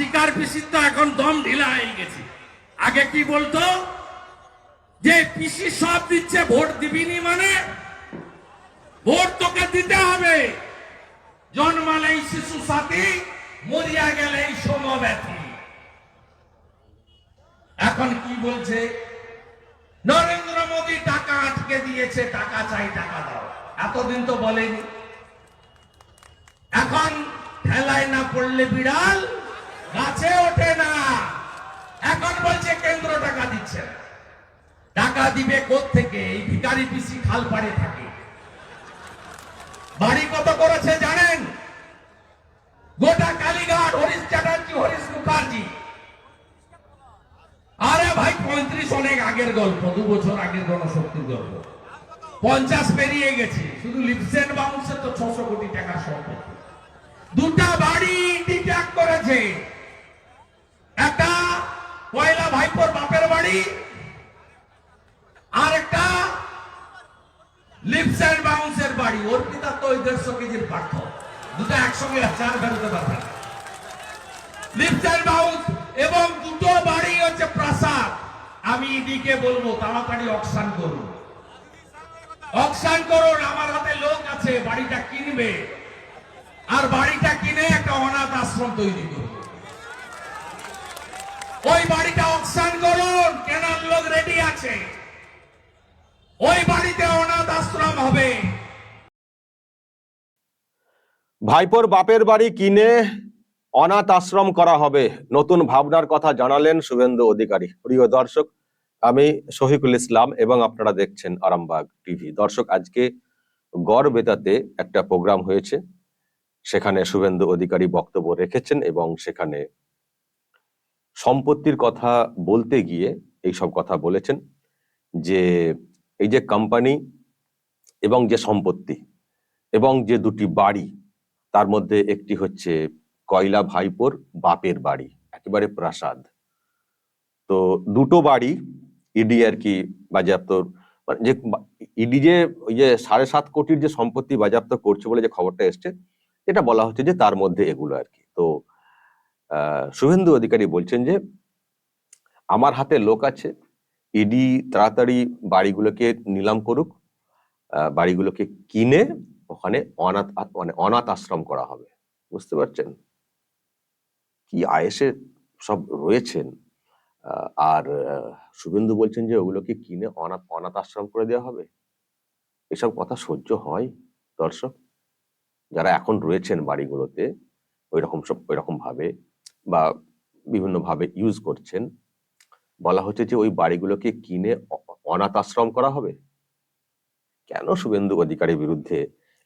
শিকার পিসির তো এখন দম ঢিলা হয়ে গেছে। আগে কি বলতো? যে পিসি সব দিচ্ছে, ভোট দিবিনি মানে? ভোট তোকে দিতে হবে। জন্মালেই শিশু সাথী, মরিয়া গেলেই সমব্যথী এখন কি বলছে? নরেন্দ্র মোদী টাকা আটকে দিয়েছে, টাকা চাই, টাকা দাও। এতদিন তো বলেনি। এখন ঠেলায় না পড়লে বিড়াল গাছে ওঠে না। এখন বলছে, কেন্দ্র টাকা দিচ্ছে টাকা দিবে থেকে এই ভিকারি পিসি খাল পাড়ে থাকে। বাড়ি কত করেছে জানেন? গোটা কালীঘাট, হরিশ চ্যাটার্জি, হরিশ মুখার্জি। আরে ভাই, পঁয়ত্রিশ অনেক আগের গল্প, দু বছর আগের গণশক্তির গল্প। পঞ্চাশ পেরিয়ে গেছে, শুধু লিপসেন বাউন্সে তো ছশো কোটি টাকা সম্পত্তি। দুটা বাড়ি ডিট্যাক করেছে। একটা পয়লা ভাইপোর বাপের বাড়ি আর একটা লিপস অ্যান্ড বাউন্সের বাড়ি। ওর পিতা তো ওই দেড়শো কেজির পার্থ দুটো একসঙ্গে চার ফেরতে পারবে। লিপস বাউন্স এবং দুটো বাড়ি হচ্ছে প্রাসাদ। আমি ইডিকে বলব, তাড়াতাড়ি অকশান করুন। অকশান করুন, আমার হাতে লোক আছে, বাড়িটা কিনবে। আর বাড়িটা কিনে একটা অনাথ আশ্রম তৈরি করুন। ওই বাড়িটা অকশান করুন, কেনার লোক রেডি আছে। ওই বাড়িতে অনাথ আশ্রম হবে। ভাইপোর বাপের বাড়ি কিনে অনাথ আশ্রম করা হবে। নতুন ভাবনার কথা জানালেন শুভেন্দু অধিকারী। প্রিয় দর্শক, আমি শহীদুল ইসলাম এবং আপনারা দেখছেন আরামবাগ টিভি। দর্শক, আজকে গড় বেতাতে একটা প্রোগ্রাম হয়েছে। সেখানে শুভেন্দু অধিকারী বক্তব্য রেখেছেন এবং সেখানে সম্পত্তির কথা বলতে গিয়ে এই সব কথা বলেছেন যে এই যে কোম্পানি এবং যে সম্পত্তি এবং যে দুটি বাড়ি, তার মধ্যে একটি হচ্ছে কয়লা ভাইপোর বাপের বাড়ি, একেবারে প্রাসাদ। তো দুটো বাড়ি ইডি আর কি বাজেয়াপ্ত মানে যে ইডি যে ওই যে সাড়ে সাত কোটির যে সম্পত্তি বাজেয়াপ্ত করছে বলে যে খবরটা এসছে, এটা বলা হচ্ছে যে তার মধ্যে এগুলো আর কি। শুভেন্দু অধিকারী বলছেন যে, আমার হাতে লোক আছে, ইডি তাড়াতাড়ি বাড়িগুলোকে নিলাম করুক বাড়িগুলোকে কিনে ওখানে অনাথ মানে অনাথ আশ্রম করা হবে। বুঝতে পারছেন? কি আয়েসে সব রয়েছেন। আর শুভেন্দু বলছেন যে, ওগুলোকে কিনে অনাথ অনাথ আশ্রম করে দেওয়া হবে। এসব কথা সহ্য হয়, দর্শক? যারা এখন রয়েছেন বাড়িগুলোতে ওই রকম সব ওই রকম ভাবে বা বিভিন্ন ভাবে ইউজ করছেন, বলা হচ্ছে যে ওই বাড়িগুলোকে কিনে অনাথ আশ্রম করা হবে? কেন শুভেন্দু অধিকারীর বিরুদ্ধে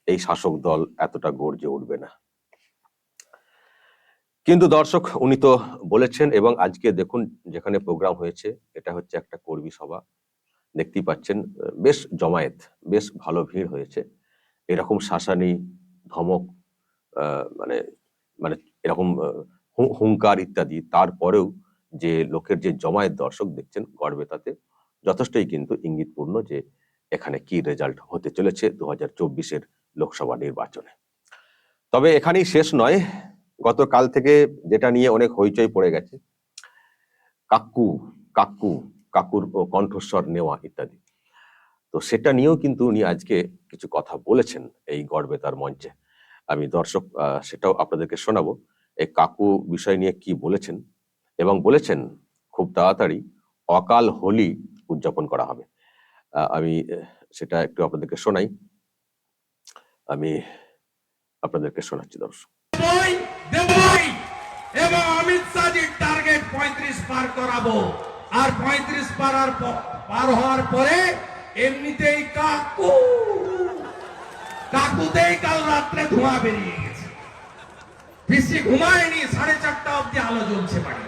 এই শাসক দল এতটা গর্জে উঠবে না? কিন্তু দর্শক, উনি তো বলেছেন এবং আজকে দেখুন যেখানে প্রোগ্রাম হয়েছে, এটা হচ্ছে একটা কর্মী সভা। দেখতেই পাচ্ছেন, বেশ জমায়েত, বেশ ভালো ভিড় হয়েছে। এরকম শাসানি ধমক মানে মানে এরকম হুঙ্কার ইত্যাদি। তারপরেও যে লোকের যে জমায়েত দর্শক দেখছেন গড়বে তাতে, যথেষ্টই কিন্তু ইঙ্গিতপূর্ণ যে এখানে কি রেজাল্ট হতে চলেছে দু হাজার চব্বিশের লোকসভা নির্বাচনে। তবে এখানেই শেষ নয়। গতকাল থেকে যেটা নিয়ে অনেক হইচই পড়ে গেছে, কাকু কাকু, কাকুর কণ্ঠস্বর নেওয়া ইত্যাদি। তো সেটা নিয়েও কিন্তু উনি আজকে কিছু কথা বলেছেন এই গড়বেতার মঞ্চে। আমি দর্শক সেটাও আপনাদেরকে শোনাবো। এই কাকু বিষয় নিয়ে কি বলেছেন? এবং বলেছেন, খুব তাড়াতাড়ি অকাল হোলি উদযাপন করা হবে। আমি সেটা একটু আপনাদেরকে শোনাই। আমি আপনাদেরকে শোনাচ্ছি, দর্শক। এবং অমিত শাহজির টার্গেট পঁয়ত্রিশ পার করাবো। আর পঁয়ত্রিশ পার পার হওয়ার পরে এমনিতেই কাকু, কাকুতেই কাল রাত্রে ধোঁয়া বেরিয়ে গেছে। পিসি ঘুমায়নি, সাড়ে চারটা অব্দি আলো জ্বলছে বাড়ি।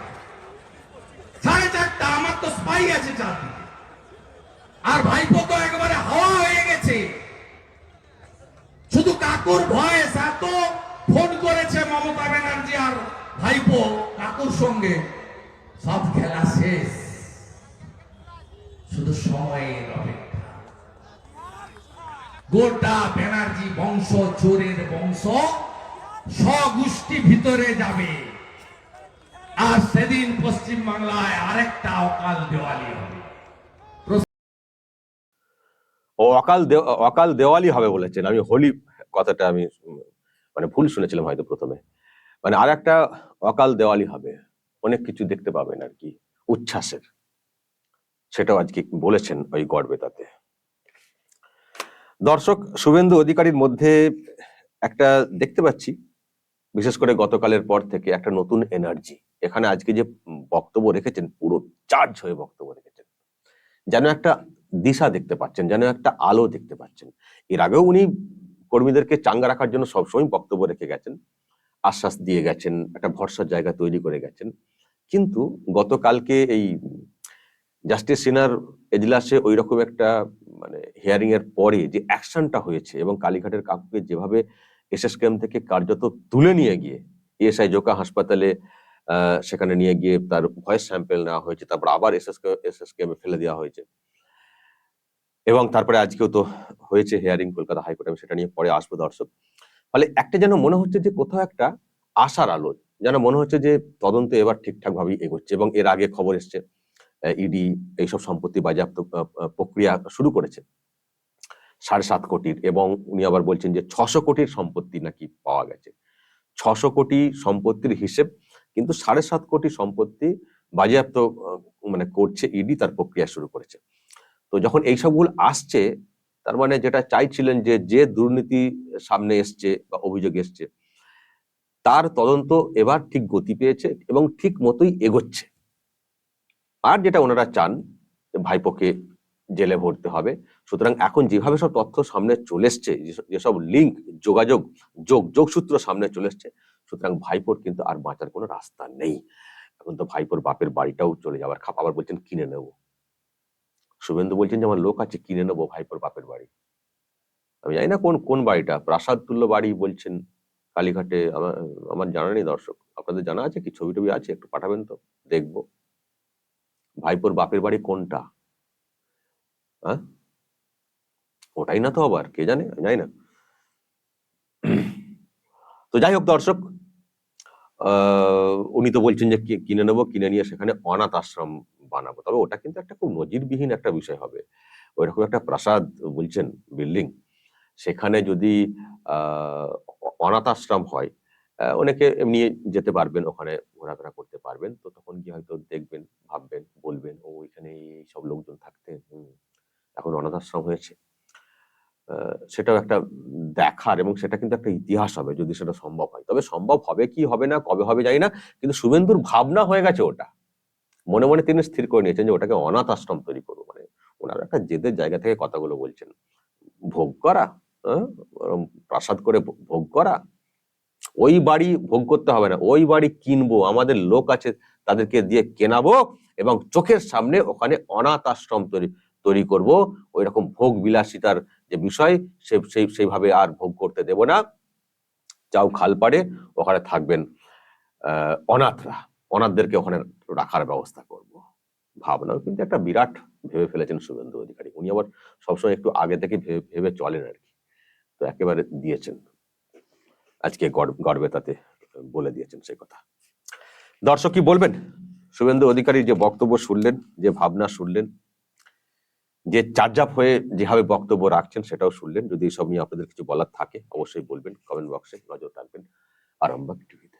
সাড়ে চারটা, আমার তো স্পাই আছে চারদিকে। আর ভাইপো তো একেবারে হাওয়া হয়ে গেছে। শুধু কাকুর ভয়েস এত ফোন করেছে মমতা ব্যানার্জি আর ভাইপো কাকুর সঙ্গে। সব খেলা শেষ। শুধু সময়ের অপেক্ষা। গোটা ব্যানার্জি বংশ, চোরের বংশ স্বগোষ্ঠী ভিতরে যাবে। সেদিন পশ্চিম বাংলায় আরেকটা অকাল দেওয়ালি হবে। ও অকাল অকাল দেওয়ালি হবে বলেছেন। আমি হোলি কথাটা আমি মানে ভুল শুনেছিলাম হয়তো প্রথমে। মানে আর একটা অকাল দেওয়ালি হবে। অনেক কিছু দেখতে পাবেন আর কি, উচ্ছ্বাসের। সেটাও আজকে বলেছেন ওই গড়বে তাতে দর্শক, শুভেন্দু অধিকারীর মধ্যে একটা দেখতে পাচ্ছি। বিশেষ করে গতকালের পর থেকে একটা নতুন এনার্জি এখানে আজকে যে বক্তব্য রেখেছেন, পুরো চার্জ হয়ে বক্তব্য রেখেছেন। যেন একটা দিশা দেখতে পাচ্ছেন, যেন একটা আলো দেখতে পাচ্ছেন। এর আগেও উনি কর্মীদেরকে চাঙ্গা রাখার জন্য সবসময় বক্তব্য রেখে গেছেন, আশ্বাস দিয়ে গেছেন, একটা ভরসার জায়গা তৈরি করে গেছেন। কিন্তু গতকালকে এই জাস্টিস সিনার এজলাসে ওই রকম একটা মানে হিয়ারিং এর পরে যে অ্যাকশনটা হয়েছে এবং কালীঘাটের কাকুকে যেভাবে এসএসকেএম থেকে কার্যত তুলে নিয়ে গিয়ে ইএসআই জোকা হাসপাতালে সেখানে নিয়ে গিয়ে তার ভয়েস স্যাম্পেল নেওয়া হয়েছে, তারপর আবার এসএসকে, এসএসকেএম ফেলে দেওয়া হয়েছে। এবং তারপরে আজকেও তো হয়েছে হিয়ারিং কলকাতা হাইকোর্টে, আমি সেটা নিয়ে পরে আসব দর্শক। ফলে একটা যেন মনে হচ্ছে যে কোথাও একটা আশার আলো, যেন মনে হচ্ছে যে তদন্ত এবার ঠিকঠাক ভাবেই এগোচ্ছে এবং এর আগে খবর এসছে ইডি এইসব সম্পত্তি বাজেয়াপ্ত প্রক্রিয়া শুরু করেছে। সাড়ে সাত কোটির এবং উনি আবার বলছেন যে ছশো কোটির সম্পত্তি নাকি পাওয়া গেছে। ছশো কোটি সম্পত্তির হিসেব, কিন্তু সাড়ে সাত কোটি সম্পত্তি বাজেয়াপ্ত মানে করছে ইডি, তার প্রক্রিয়া শুরু করেছে। তো যখন এই সবগুলো আসছে, তার মানে যেটা চাইছিলেন যে যে দুর্নীতি সামনে এসছে বা অভিযোগ এসছে, তার তদন্ত এবার ঠিক গতি পেয়েছে এবং ঠিক মতোই এগোচ্ছে। আর যেটা ওনারা চান ভাইপোকে জেলে ভরতে হবে। সুতরাং এখন যেভাবে সব তথ্য সামনে চলে এসছে যেসব- লিঙ্ক যোগাযোগ, যোগ, যোগসূত্র সামনে চলে এসছে, সুতরাং ভাইপোর কিন্তু আর বাঁচার কোনো রাস্তা নেই। এখন তো ভাইপোর বাপের বাড়িটাও চলে যাওয়ার খাপ। আবার বলছেন, কিনে নেব। শুভেন্দু বলছেন, যে আমার লোক আছে, কিনে নেব ভাইপোর বাপের বাড়ি। আমি জানি না কোন কোন বাড়িটা। প্রাসাদ তুল্য বাড়ি বলছেন কালীঘাটে। আমার আমার জানা নেই দর্শক। আপনাদের জানা আছে কি? ছবি টবি আছে? একটু পাঠাবেন তো? দেখব। ভাইপোর বাপের বাড়ি কোনটা? হ্যাঁ ওটাই না তো আবার, কে জানে জানি না। তো যাই হোক দর্শক উনি তো বলছেন যে কিনে নেব, কিনে নিয়ে সেখানে অনাথ আশ্রম বানাবো। তবে ওটা কিন্তু একটা খুব নজিরবিহীন একটা বিষয় হবে। ওইরকম একটা প্রাসাদ বলছেন, বিল্ডিং। সেখানে যদি অনাথ আশ্রম হয় অনেকে এমনি যেতে পারবেন, ওখানে ঘোরাফেরা করতে পারবেন। তো তখন কি হয়তো দেখবেন, ভাববেন, বলবেন, ও, এখানে এই সব লোকজন থাকতেন এখন অনাথ আশ্রম হয়েছে। সেটাও একটা দেখার এবং সেটা কিন্তু একটা ইতিহাস হবে যদি সেটা সম্ভব হয়। তবে সম্ভব হবে কি হবে না, কবে হবে জানি না, কিন্তু শুভেন্দুর ভাবনা হয়ে গেছে ওটা। মনে মনে তিনি স্থির করে নিয়েছেন যে ওটাকে অনাথ আশ্রম তৈরি করব মানে ওনার একটা জেদের জায়গা থেকে কথাগুলো বলছেন। ভোগ করা হ্যাঁ? প্রাসাদ করে ভোগ করা। ওই বাড়ি ভোগ করতে হবে না, ওই বাড়ি কিনবো, আমাদের লোক আছে তাদেরকে দিয়ে কেনাবো এবং চোখের সামনে ওখানে অনাথ আশ্রম তৈরি তৈরি করব ওই রকম ভোগ বিলাসিতার যে বিষয়, সে, সেই, সেইভাবে আর ভোগ করতে দেব না। যাও খাল পাড়ে, ওখানে থাকবেন। অনাথরা, অনাথদেরকে ওখানে রাখার ব্যবস্থা করব। ভাবনাও কিন্তু একটা বিরাট ভেবে ফেলেছেন শুভেন্দু অধিকারী। উনি আবার সবসময় একটু আগে থেকে ভেবে ভেবে চলেন আর কি। তো একেবারে দিয়েছেন। আজকে গর্বে তাতে বলে দিয়েছেন সেই কথা। দর্শক কি বলবেন? শুভেন্দু অধিকারী যে বক্তব্য শুনলেন, যে ভাবনা শুনলেন যে চার্জ আপ হয়ে যেভাবে বক্তব্য রাখছেন সেটাও শুনলেন। যদি এসব নিয়ে আপনাদের কিছু বলার থাকে, অবশ্যই বলবেন। কমেন্ট বক্সে নজর রাখবেন। আরামবাগ টিভিতে।